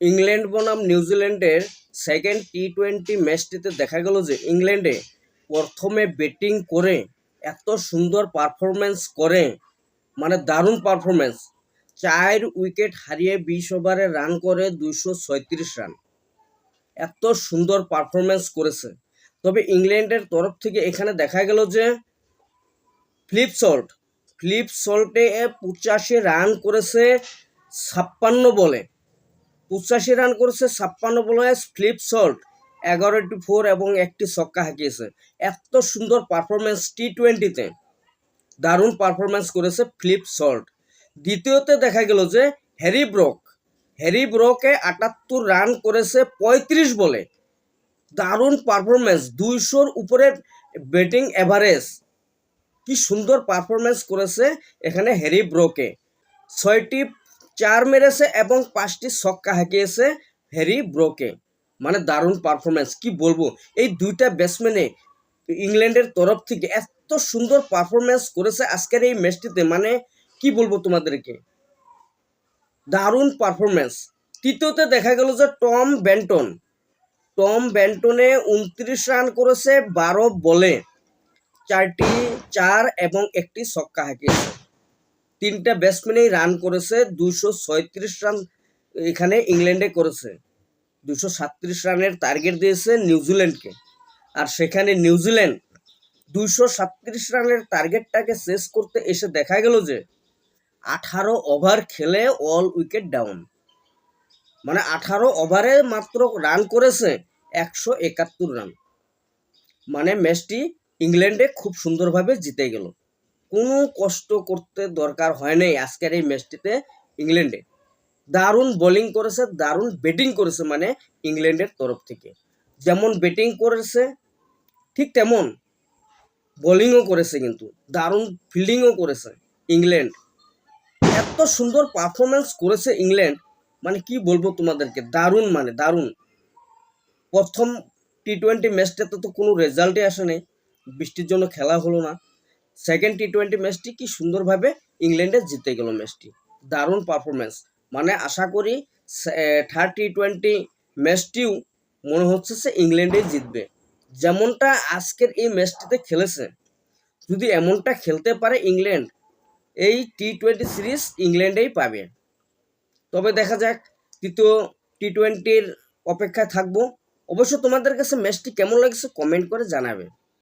England বনাম নিউজিল্যান্ডের second T twenty ম্যাচটিতে দেখা গেল যে ইংল্যান্ডে প্রথমে ব্যাটিং করে এত সুন্দর পারফরমেন্স করে। মানে দারুণ পারফরমেন্স চার উইকেট হারিয়ে বিশ ওভারে রান করে দুইশো ছয়ত্রিশ রান এত সুন্দর পারফরমেন্স করেছে। তবে ইংল্যান্ডের তরফ থেকে এখানে দেখা গেল যে ফ্লিপ সল্ট ফ্লিপ সল্টে পঁচাশি রান করেছে ছাপ্পান্ন বলে। পঁচাশি রান করেছে ছাপ্পান্ন বলে ফ্লিপ সল্ট এগারোটি ফোর এবং একটি ছক্কা হাঁকিয়েছে। এত সুন্দর পারফরমেন্স টি টোয়েন্টিতে দারুণ পারফরমেন্স করেছে ফ্লিপ সল্ট দ্বিতীয়তে দেখা গেল যে হ্যারি ব্রক হ্যারি ব্রকে আটাত্তর রান করেছে পঁয়ত্রিশ বলে। দারুণ পারফরমেন্স দুইশোর উপরে ব্যাটিং অ্যাভারেজ কি সুন্দর পারফরমেন্স করেছে এখানে হ্যারি ব্রোকে ছয়টি চার মেরেছে এবং পাঁচটি ছক্কা হাঁকিয়েছে হ্যারি ব্রোকে। মানে দারুণ পারফরমেন্স কি বলব? এই দুইটা ব্যাটসম্যানে ইংল্যান্ডের তরফ থেকে এত সুন্দর পারফরমেন্স করেছে আজকের এই ম্যাচটিতে মানে কি বলব তোমাদেরকে? দারুণ পারফরমেন্স তৃতীয়তে দেখা গেল যে টম ব্যান্টন। টম ব্যান্টনে উনত্রিশ রান করেছে, বারো বলে, চারটি চার এবং একটি ছক্কা হাঁকিয়েছে তিনটা ব্যাটসম্যানেই রান করেছে দুশো ছয়ত্রিশ রান এখানে ইংল্যান্ডে করেছে। দুশো সাতত্রিশ রানের টার্গেট দিয়েছে নিউজিল্যান্ডকে আর সেখানে নিউজিল্যান্ড দুশো সাতত্রিশ রানের টার্গেটটাকে শেষ করতে এসে দেখা গেল যে, আঠারো ওভার খেলে অল উইকেট ডাউন মানে আঠারো ওভারে মাত্র রান করেছে একশো একাত্তর রান মানে ম্যাচটি ইংল্যান্ডে খুব সুন্দরভাবে জিতে গেল। কোনো কষ্ট করতে দরকার হয় নাই আজকের এই ম্যাচটিতে ইংল্যান্ডে। দারুণ বোলিং করেছে, দারুণ ব্যাটিং করেছে মানে ইংল্যান্ডের তরফ থেকে। যেমন ব্যাটিং করেছে, ঠিক তেমন বোলিংও করেছে কিন্তু। দারুণ ফিল্ডিংও করেছে ইংল্যান্ড। এত সুন্দর পারফরমেন্স করেছে ইংল্যান্ড মানে কি বলব তোমাদেরকে? দারুণ মানে দারুণ। প্রথম টি টোয়েন্টি ম্যাচটাতে তো কোনো রেজাল্টই আসে নাই। বৃষ্টির জন্য খেলা হলো না। সেকেন্ড টি টোয়েন্টি ম্যাচটি কি সুন্দরভাবে ইংল্যান্ডে জিতে গেল ম্যাচটি দারুণ পারফরমেন্স মানে আশা করি থার্ড টি টোয়েন্টি ম্যাচটিও মনে হচ্ছে সে ইংল্যান্ডে জিতবে। যেমনটা আজকের এই ম্যাচটিতে খেলেছে। যদি এমনটা খেলতে পারে ইংল্যান্ড, এই টি টোয়েন্টি সিরিজ ইংল্যান্ডেই পাবে। তবে দেখা যাক, তৃতীয় টি টোয়েন্টির অপেক্ষায় থাকব। অবশ্য তোমাদের কাছে ম্যাচটি কেমন লাগছে কমেন্ট করে জানাবে।